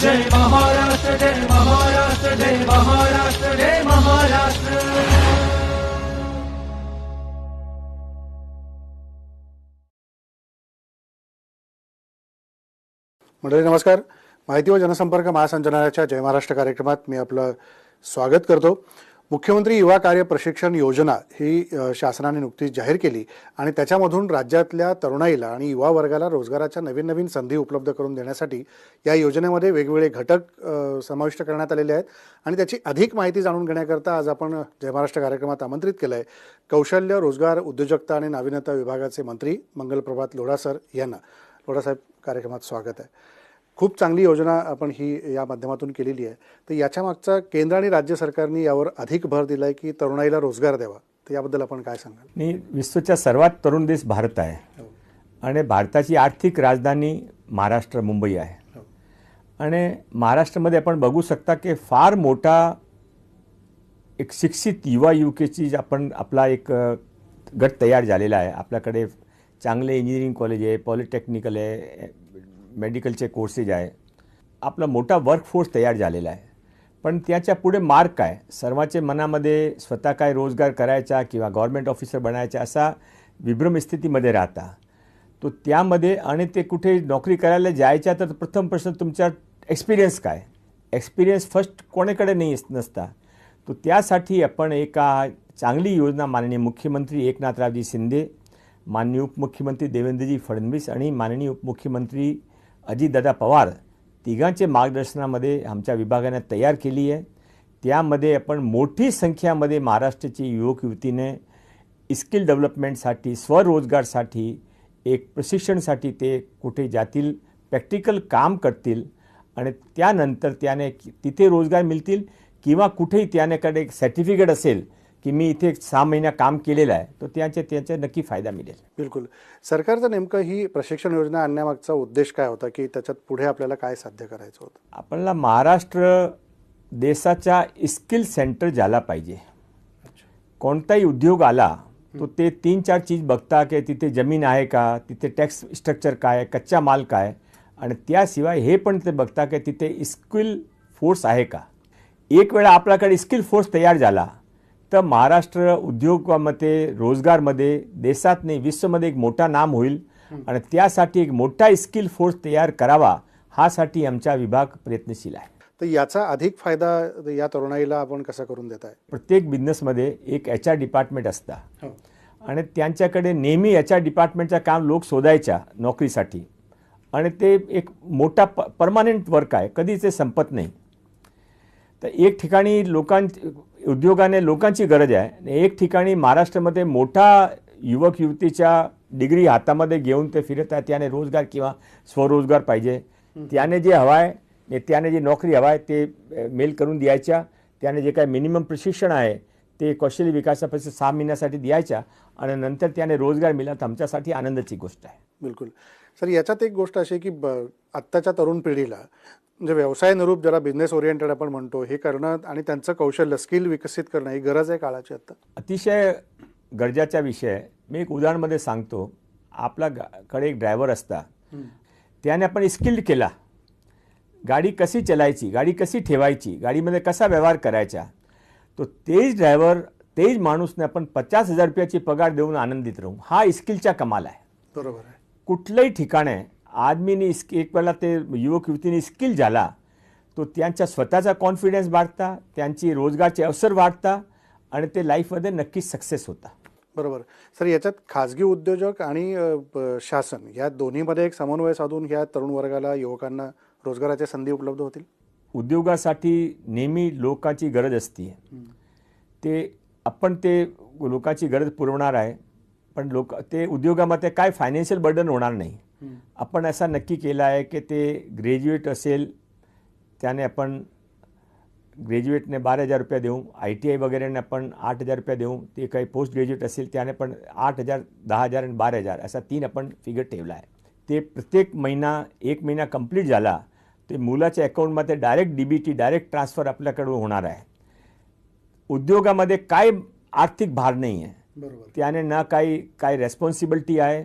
जय महाराष्ट्र जय महाराष्ट्र जय महाराष्ट्र जय महाराष्ट्र. मंडळी नमस्कार. माहिती व जनसंपर्क महासंचालनालयाच्या जय महाराष्ट्र कार्यक्रमात मी आपलं स्वागत करतो. मुख्यमंत्री युवा कार्य प्रशिक्षण योजना ही शासनाने नुकतीच जाहीर केली आणि त्याच्यामधून राज्यातल्या तरुणाईला आणि युवा वर्गाला रोजगाराच्या नवीन नवीन संधी उपलब्ध करून देण्यासाठी या योजनेमध्ये वेगवेगळे घटक समाविष्ट करण्यात आलेले आहेत. आणि त्याची अधिक माहिती जाणून घेण्याकरता आज आपण जय महाराष्ट्र कार्यक्रमात आमंत्रित केलं आहे कौशल्य रोजगार उद्योजकता आणि नाविन्यता विभागाचे मंत्री मंगलप्रभात लोढा सर यांना. लोढासाहेब कार्यक्रमात स्वागत आहे. खूप चांगली योजना आपण ही या माध्यमातून केलेली आहे. तर याच्या मागचा केंद्र आणि राज्य सरकारने यावर अधिक भर दिला आहे की तरुणाईला रोजगार द्यावा. तर याबद्दल आपण काय सांगाल? आणि विश्वच्या सर्वात तरुण देश भारत आहे. आणि भारताची आर्थिक राजधानी महाराष्ट्र मुंबई आहे. आणि महाराष्ट्रामध्ये आपण बघू शकता की फार मोठा एक शिक्षित युवा युवकेची आपण आपला एक गट तयार झालेला आहे. आपल्याकडे चांगले इंजिनिअरिंग कॉलेज आहे पॉलिटेक्निकल आहे मेडिकलचे कोर्सेस आहे. आपला मोठा वर्कफोर्स तयार झालेला आहे. पण त्याच्या पुढे मार्ग काय? सर्वांचे मनामध्ये स्वतः काय रोजगार करायचा किंवा गव्हर्मेंट ऑफिसर बनायचा असा विभ्रम स्थितीमध्ये राहता. तो त्यामध्ये आणि ते कुठे नोकरी करायला जायच्या तर प्रथम प्रश्न तुमचा एक्सपिरियन्स काय? एक्सपिरियन्स फर्स्ट कोणाकडे नाही नसता. तो त्यासाठी आपण एका चांगली योजना माननीय मुख्यमंत्री एकनाथरावजी शिंदे माननीय उपमुख्यमंत्री देवेंद्रजी फडणवीस आणि माननीय उपमुख्यमंत्री अजितदादा पवार तिघांचे मार्गदर्शनामध्ये आमच्या विभागाने तयार केली आहे. त्यामध्ये आपण मोठी संख्यामध्ये महाराष्ट्राची युवक युवतीने स्किल डेव्हलपमेंटसाठी स्वरोजगारसाठी एक प्रशिक्षणसाठी ते कुठे जातील प्रॅक्टिकल काम करतील आणि त्यानंतर त्याने तिथे रोजगार मिळतील किंवा कुठेही त्यानेकडे एक सर्टिफिकेट असेल की मी इथे सहा महिना काम केलेलं आहे तर त्याचे त्याचा नक्की फायदा मिळेल. बिलकुल. सरकारचं नेमकं ही प्रशिक्षण योजना आणण्यामागचा उद्देश काय होता की त्याच्यात पुढे आपल्याला काय साध्य करायचं होतं? आपल्याला महाराष्ट्र देशाचा स्किल सेंटर झाला पाहिजे. कोणताही उद्योग आला तो ते तीन चार चीज बघता की तिथे जमीन आहे का तिथे टॅक्स स्ट्रक्चर काय कच्चा माल काय आणि त्याशिवाय हे पण ते बघता की तिथे स्किल फोर्स आहे का. एक वेळा आपल्याकडे स्किल फोर्स तयार झाला तर महाराष्ट्र उद्योगामध्ये रोजगारमध्ये देशात नाही विश्वमध्ये एक मोठा नाम होईल. आणि त्यासाठी एक मोठा स्किल फोर्स तयार करावा हासाठी आमचा विभाग प्रयत्नशील आहे. तर याचा अधिक फायदा या तरुणाईला आपण कसा करून देत आहे? प्रत्येक बिझनेसमध्ये एक एच आर डिपार्टमेंट असतं. आणि त्यांच्याकडे नेहमी एच आर डिपार्टमेंटचं काम लोक शोधायच्या नोकरीसाठी. आणि ते एक मोठा प परमानंट वर्क आहे कधीच ते संपत नाही. तर एक ठिकाणी लोकां उद्योगाने लोकांची गरज आहे. एक ठिकाणी महाराष्ट्रामध्ये मोठा युवक युवतीच्या डिग्री हातामध्ये घेऊन ते फिरत आहे त्याने रोजगार किंवा स्वरोजगार पाहिजे. त्याने जे हवं आहे त्याने जी नोकरी हवा आहे ते मेल करून द्यायच्या. त्याने जे काय मिनिमम प्रशिक्षण आहे ते कौशल्य विकासापासून सहा महिन्यासाठी द्यायच्या. आणि नंतर त्याने रोजगार मिळाला तर आमच्यासाठी आनंदाची गोष्ट आहे. बिलकुल. सर याच्यात एक गोष्ट अशी आहे की ब आत्ताच्या तरुण पिढीला म्हणजे व्यवसाय निरूप ज्याला बिझनेस ओरिएंटेड आपण म्हणतो हे करणं आणि त्यांचं कौशल्य स्किल विकसित करणं ही गरज आहे काळाची आत्ता अतिशय गरजेचा विषय आहे. मी एक उदाहरणमध्ये सांगतो. आपला कडे एक ड्रायव्हर असता. त्याने आपण स्किल्ड केला. गाडी कशी चालायची गाडी कशी ठेवायची गाडीमध्ये कसा व्यवहार करायचा तो तेच ड्रायव्हर तेच माणूसने आपण पचास हजार रुपयाची पगार देऊन आनंदित राहू. हा स्किलचा कमाल आहे. बरोबर आहे. कुठल्याही ठिकाणे आदमीने स्क- एक वेळा ते युवक युवतीने स्किल झाला तो त्यांच्या स्वतःचा कॉन्फिडन्स वाढता त्यांची रोजगारचे अवसर वाढता आणि ते लाईफमध्ये नक्कीच सक्सेस होता. बरोबर. सर याच्यात खाजगी उद्योजक आणि शासन या दोन्हीमध्ये एक समन्वय साधून ह्या तरुण वर्गाला युवकांना रोजगाराच्या संधी उपलब्ध होतील? उद्योगासाठी नेहमी लोकांची गरज असते. ते आपण ते लोकांची गरज पुरवणार आहे पण लोक ते उद्योगामध्ये काय फायनान्शियल बर्डन होणार नाही. आपण असा नक्की केला आहे की ते ग्रॅज्युएट असेल त्याने आपण ग्रॅज्युएटने बारा हजार रुपये देऊ आय टी आय वगैरेने आपण आठ हजार रुपये देऊ ते काही पोस्ट ग्रॅज्युएट असेल त्याने पण आठ हजार दहा हजार आणि बारा हजार असा तीन आपण फिगर ठेवला आहे. ते प्रत्येक महिना एक महिना कंप्लीट झाला ते मुलाच्या अकाउंटमध्ये direct D B T direct transfer आपल्याकडे होणार आहे. उद्योगामध्ये काय आर्थिक भार नाही आहे बरोबर. त्याने ना काही काय रेस्पॉन्सिबिलिटी आहे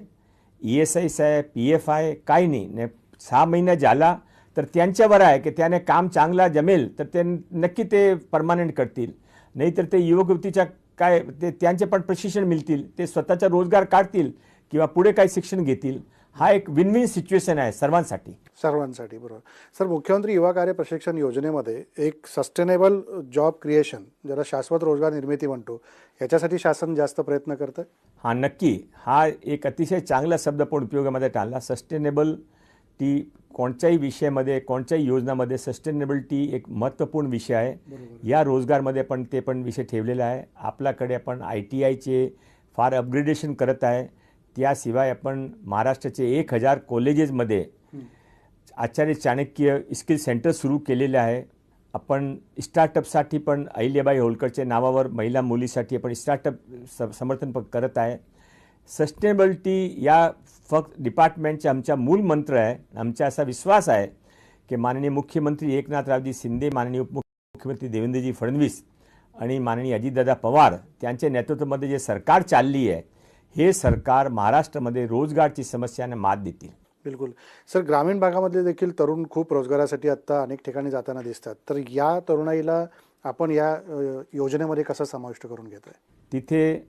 ई एस आय आहे पी एफ आहे काही नाही. ने सहा महिना झाला तर त्यांच्यावर आहे की त्याने काम चांगला जमेल तर ते नक्की ते परमानंट करतील. नाहीतर ते युवक युवतीच्या काय ते त्यांचे पण प्रशिक्षण मिळतील. ते स्वतःचा रोजगार काढतील किंवा पुढे काही शिक्षण घेतील. हा एक विन विन सिच्युएशन आहे सर्वांसाठी. सर्वांसाठी बरोबर. सर मुख्यमंत्री युवा कार्य प्रशिक्षण योजनेमध्ये एक सस्टेनेबल जॉब क्रिएशन ज्याला शाश्वत रोजगार निर्मिती म्हणतो याच्यासाठी शासन जास्त प्रयत्न करतं हा नक्की. हा एक अतिशय चांगला शब्द पण उपयोगामध्ये टाळला. सस्टेनेबल टी कोणत्याही विषयामध्ये कोणत्याही योजनामध्ये सस्टेनेबिलिटी एक महत्त्वपूर्ण विषय आहे. या रोजगारमध्ये पण ते पण विषय ठेवलेला आहे. आपल्याकडे आपण आय टी आयचे फार अपग्रेडेशन करत आहे. त्याशिवाय आपण महाराष्ट्राचे एक हजार कॉलेजेसमध्ये आचार्य चाणक्य स्किल सेंटर सुरू केलेले आहे. आपण स्टार्टअपसाठी पण अहिल्याबाई होळकरच्या नावावर महिला मुलीसाठी आपण स्टार्टअप स समर्थन पण करत आहे. सस्टेनेबिलिटी या फक्त डिपार्टमेंटचे आमचा मूल मंत्र आहे. आमचा असा विश्वास आहे की माननीय मुख्यमंत्री एकनाथरावजी शिंदे माननीय उपमुख्यमंत्री देवेंद्रजी फडणवीस आणि माननीय अजितदादा पवार त्यांच्या नेतृत्वामध्ये जे सरकार चालली आहे हे सरकार महाराष्ट्रामध्ये रोजगारची समस्यांना मात देतील. बिलकुल. सर ग्रामीण भागामधले देखील तरुण खूप रोजगारासाठी आत्ता अनेक ठिकाणी जाताना दिसतात. तर या तरुणाईला आपण या योजनेमध्ये कसं समाविष्ट करून घेत आहे तिथे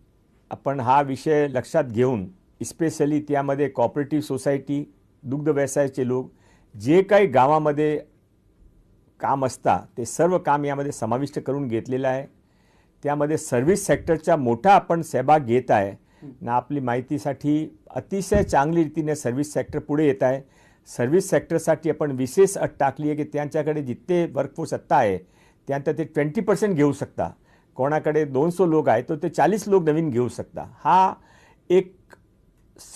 आपण हा विषय लक्षात घेऊन स्पेशली त्यामध्ये कॉपरेटिव्ह सोसायटी दुग्ध व्यवसायाचे लोक जे काही गावामध्ये काम असता ते सर्व काम यामध्ये समाविष्ट करून घेतलेलं आहे. त्यामध्ये सर्व्हिस सेक्टरचा मोठा आपण सहभाग घेत आहे. ना आपली माहितीसाठी अतिशय चांगली रीतीने सर्व्हिस सेक्टर पुढे येत आहे. सर्व्हिस सेक्टरसाठी आपण विशेष अट टाकली आहे की त्यांच्याकडे जितके वर्कफोर्स आत्ता आहे त्यानंतर ते ट्वेंटी पर्सेंट घेऊ शकता. कोणाकडे दोनशे लोक आहेत तर ते चाळीस लोक नवीन घेऊ शकता. हा एक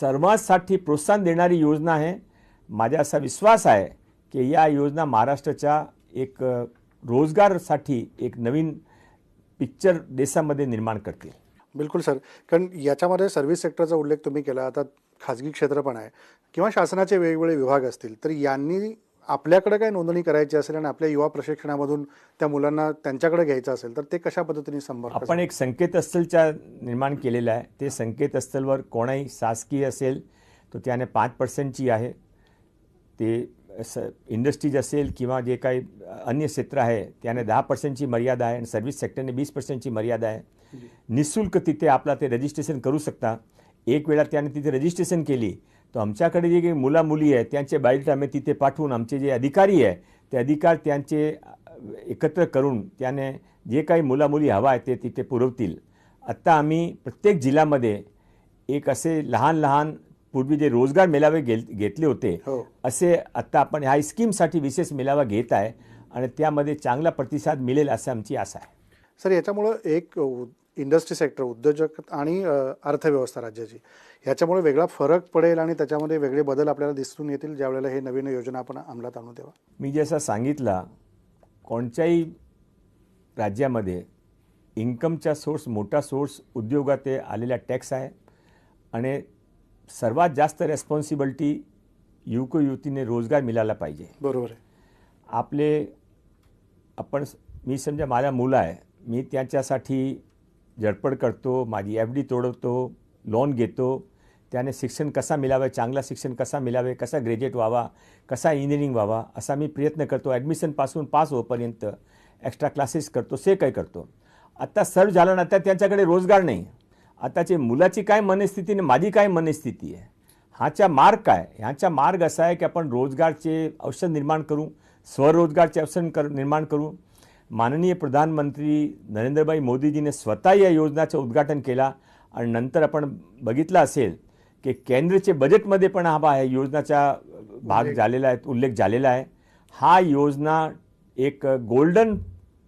सर्वांसाठी प्रोत्साहन देणारी योजना आहे. माझा असा विश्वास आहे की या योजना महाराष्ट्राच्या एक रोजगारसाठी एक नवीन पिक्चर देशामध्ये निर्माण करतील. बिलकुल सर. कारण याच्यामध्ये सर्व्हिस सेक्टरचा उल्लेख तुम्ही केला आता खाजगी क्षेत्र पण आहे किंवा शासनाचे वेगवेगळे विभाग असतील तर यांनी आपल्याकडे काय नोंदणी करायची असेल आणि आपल्या युवा प्रशिक्षणामधून त्या मुलांना त्यांच्याकडे घ्यायचं असेल तर ते कशा पद्धतीने संपर्क आपण एक संकेतस्थळच्या निर्माण केलेलं आहे. ते संकेतस्थळवर कोणाही शासकीय असेल तर त्याने पाच पर्सेंटची आहे. ते स इंडस्ट्रीज असेल किंवा जे काही अन्य क्षेत्र आहे त्याने दहा पर्सेंटची मर्यादा आहे आणि सर्व्हिस सेक्टरने वीस पर्सेंटची मर्यादा आहे. निशुल्क तिथे आपला ते रजिस्ट्रेशन करू शकता. एक वेळा त्याने तिथे रजिस्ट्रेशन केली तर आमच्याकडे जे काही मुला मुली आहेत त्यांचे बायोडेटा आम्ही तिथे पाठवून आमचे जे अधिकारी आहे ते अधिकार त्यांचे एकत्र करून त्याने जे काही मुला मुली हवा आहे ते तिथे पुरवतील. आत्ता आम्ही प्रत्येक जिल्ह्यामध्ये एक असे लहान लहान पूर्वी जे रोजगार मेळावे गेल घेतले होते हो. असे आत्ता आपण ह्या स्कीमसाठी विशेष मेळावा घेत आहे आणि त्यामध्ये चांगला प्रतिसाद मिळेल असं आमची आशा आहे. सर याच्यामुळं एक इंडस्ट्री सेक्टर उद्योजक आणि अर्थव्यवस्था राज्याची. ह्याच्यामुळे वेगळा फरक पडेल आणि त्याच्यामध्ये वेगळे बदल आपल्याला दिसून येतील ज्यावेळेला हे नवीन योजना आपण अंमलात आणू तेव्हा. मी जसं सांगितलं कोणत्याही राज्यामध्ये इन्कमचा सोर्स मोठा सोर्स उद्योगात ते आलेला टॅक्स आहे आणि सर्वात जास्त रेस्पॉन्सिबिलिटी युवक युवतीने रोजगार मिळाला पाहिजे. बरोबर आहे. आपले आपण मी समजा माझा मुलं आहे मी त्याच्यासाठी झडपड करतो माझी एफ डी तोडवतो लोन घेतो. त्याने शिक्षण कसा मिळावे चांगला शिक्षण कसा मिळावे कसा ग्रॅज्युएट व्हावा कसा इंजिनिअरिंग व्हावा असा मी प्रयत्न करतो. ॲडमिशनपासून पास होपर्यंत एक्स्ट्रा क्लासेस करतो से काही करतो. आत्ता सर्व झालं ना आता त्यांच्याकडे रोजगार नाही. आताचे मुलाची काय मनस्थिती आणि माझी काय मनस्थिती आहे? ह्याचा मार्ग काय? ह्याचा मार्ग असा आहे की आपण रोजगारचे अवसर निर्माण करू स्वरोजगारचे अवसर कर निर्माण करू. माननीय प्रधानमंत्री नरेंद्रभाई मोदीजीने स्वतः या योजनाचं उद्घाटन केला आणि नंतर आपण बघितलं असेल की केंद्रचे बजेटमध्ये पण हा ह्या योजनाचा भाग झालेला आहे उल्लेख झालेला आहे. हा योजना एक गोल्डन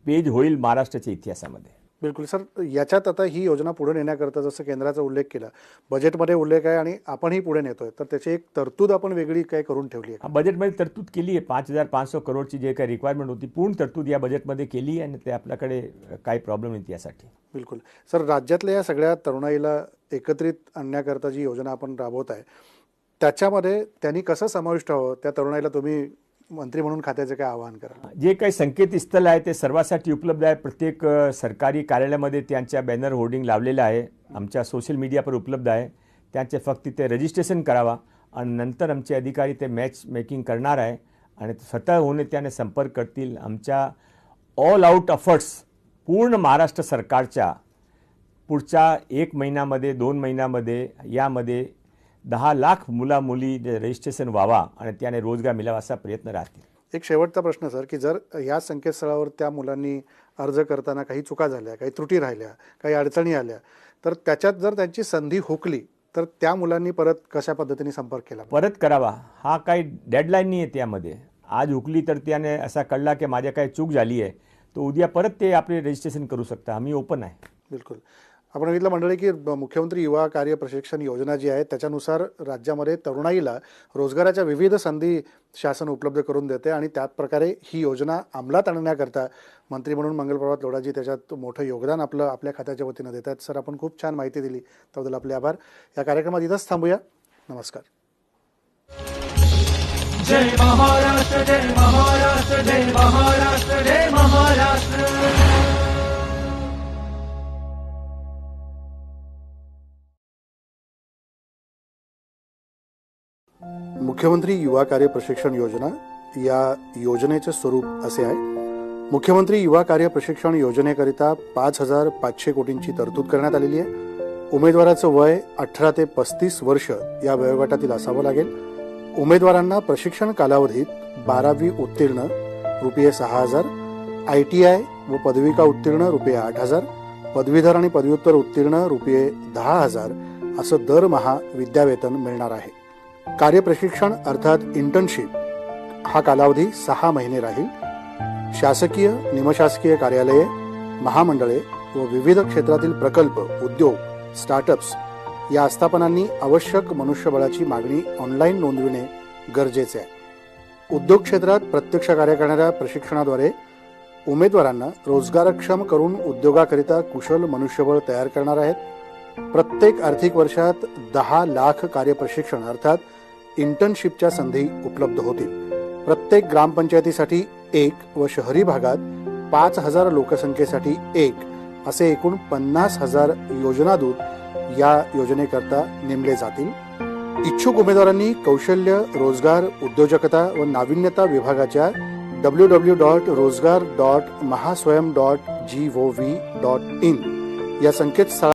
पेज होईल महाराष्ट्राच्या इतिहासामध्ये. बिलकुल. सर याच्यात आता ही योजना पुढे नेण्याकरता जसं केंद्राचा उल्लेख केला बजेटमध्ये उल्लेख आहे आणि आपणही पुढे नेतोय तर त्याची एक तरतूद आपण वेगळी काय करून ठेवली आहे? बजेटमध्ये तरतूद केली आहे. पाच हजार पाचशे करोडची जे काही रिक्वायरमेंट होती पूर्ण तरतूद या बजेटमध्ये केली आहे आणि ते आपल्याकडे काही प्रॉब्लेम नाही यासाठी. बिलकुल. सर राज्यातल्या या सगळ्या तरुणाईला एकत्रित आणण्याकरता जी योजना आपण राबवत आहे त्याच्यामध्ये त्यांनी कसं समाविष्ट हवं त्या तरुणाईला तुम्ही मंत्री म्हणून खात्याचं काय आवाहन करा? जे काही संकेतस्थळ आहे ते सर्वांसाठी उपलब्ध आहे. प्रत्येक सरकारी कार्यालयामध्ये त्यांच्या बॅनर होर्डिंग लावलेलं आहे. आमच्या सोशल मीडियावर उपलब्ध आहे. त्यांचे फक्त ते रजिस्ट्रेशन करावा आणि नंतर आमचे अधिकारी ते मॅच मेकिंग करणार आहे आणि स्वतः होऊन त्याने संपर्क करतील. आमच्या ऑल आऊट अफर्ट्स पूर्ण महाराष्ट्र सरकारच्या पुढच्या एक महिन्यामध्ये दोन महिन्यामध्ये यामध्ये दहा लाख मुला मुली रजिस्ट्रेशन व्हावा आणि त्याने रोजगार मिळावा असा प्रयत्न राहतील. एक शेवटचा प्रश्न सर की जर या संकेतस्थळावर त्या मुलांनी अर्ज करताना काही चुका झाल्या काही त्रुटी राहिल्या काही अडचणी आल्या तर त्याच्यात जर त्यांची संधी हुकली तर त्या मुलांनी परत कशा पद्धतीने संपर्क केला? परत करावा. हा काही डेडलाईन नाही आहे त्यामध्ये. आज हुकली तर त्याने असा कळला की माझ्या काही चूक झाली आहे तो उद्या परत ते आपले रजिस्ट्रेशन करू शकता. आम्ही ओपन आहे. बिलकुल. आपण बघितलं मंडळी की मुख्यमंत्री युवा कार्य प्रशिक्षण योजना जी आहे त्याच्यानुसार राज्यामध्ये तरुणाईला रोजगाराच्या विविध संधी शासन उपलब्ध करून देते आणि त्याच प्रकारे ही योजना अंमलात आणण्याकरता मंत्री म्हणून मंगलप्रभात लोढाजी त्याच्यात मोठं योगदान आपलं आपल्या खात्याच्या वतीनं देत आहेत. सर आपण खूप छान माहिती दिली. त्याबद्दल आपले आभार. या कार्यक्रमात इथंच थांबूया. नमस्कार. जय महाराष्ट्र जय महाराष्ट्र जय महाराष्ट्र जय मुख्यमंत्री युवा कार्य प्रशिक्षण योजना या योजनेचे स्वरूप असे आहे. मुख्यमंत्री युवा कार्य प्रशिक्षण योजनेकरिता पाच हजार पाचशे कोटींची तरतूद करण्यात आलेली आहे. उमेदवाराचं वय अठरा ते पस्तीस वर्ष या वयोगटातील असावं लागेल. उमेदवारांना प्रशिक्षण कालावधीत बारावी उत्तीर्ण रुपये सहा हजार आय टी आय व पदविका उत्तीर्ण रुपये आठ हजार पदवीधर आणि पदव्युत्तर उत्तीर्ण रुपये दहा हजार असं दरमहा विद्यावेतन मिळणार आहे. कार्यप्रशिक्षण अर्थात इंटर्नशिप हा कालावधी सहा महिने राहील. शासकीय निमशासकीय कार्यालये महामंडळे व विविध क्षेत्रातील प्रकल्प उद्योग स्टार्टअप्स या आस्थापनांनी आवश्यक मनुष्यबळाची मागणी ऑनलाईन नोंदविणे गरजेचे आहे. उद्योग क्षेत्रात प्रत्यक्ष कार्य करणाऱ्या प्रशिक्षणाद्वारे उमेदवारांना रोजगारक्षम करून उद्योगाकरिता कुशल मनुष्यबळ तयार करणार आहेत प्रत्येक आर्थिक वर्षात दहा लाख कार्यप्रशिक्षण अर्थात इंटर्नशिपच्या संधी उपलब्ध होतील. प्रत्येक ग्रामपंचायतीसाठी एक व शहरी भागात पाच हजार लोकसंख्येसाठी एक असे एकूण पन्नास हजार योजनादूत या योजनेकरता नेमले जातील. इच्छुक उमेदवारांनी कौशल्य रोजगार उद्योजकता व नाविन्यता विभागाच्या W W dot Rojgar dot Mahaswayam dot G O V dot in या संकेतस्थळा